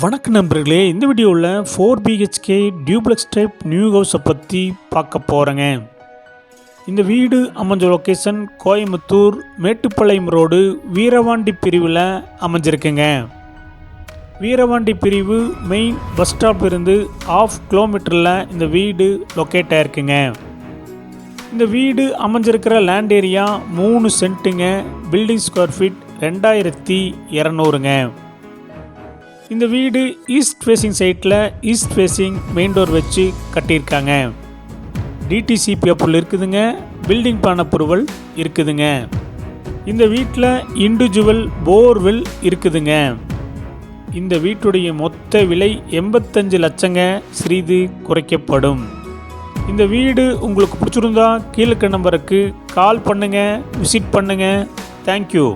வணக்க நண்பர்களே இந்த வீடியோவில் four BHK duplex type new ஹவுஸை பற்றி பார்க்க போகிறேங்க இந்த வீடு அமைஞ்ச லொக்கேஷன் கோயம்புத்தூர் மேட்டுப்பாளையம் ரோடு வீரவாண்டி பிரிவில் அமைஞ்சிருக்குங்க. வீரவாண்டி பிரிவு மெயின் பஸ் ஸ்டாப் இருந்து ஆஃப் கிலோமீட்டரில் இந்த வீடு லொக்கேட் ஆயிருக்குங்க. இந்த வீடு அமைஞ்சிருக்கிற லேண்ட் ஏரியா மூணு சென்ட்டுங்க பில்டிங் ஸ்கொயர் ஃபீட் ரெண்டாயிரத்தி இரநூறுங்க. இந்த வீடு ஈஸ்ட் ஃபேஸிங் சைட்டில் ஈஸ்ட் ஃபேஸிங் மெயின் டோர் வச்சு கட்டியிருக்காங்க. டிடிசி அப்ரூவல் இருக்குதுங்க பில்டிங் பிளான் அப்ரூவல் இருக்குதுங்க. இந்த வீட்டில் இண்டிவிஜுவல் போர்வெல் இருக்குதுங்க. இந்த வீட்டுடைய மொத்த விலை எண்பத்தஞ்சு லட்சங்க சிறிது குறைக்கப்படும். இந்த வீடு உங்களுக்கு பிடிச்சிருந்தா கீழே நம்பருக்கு கால் பண்ணுங்கள் விசிட் பண்ணுங்கள் தேங்க்யூ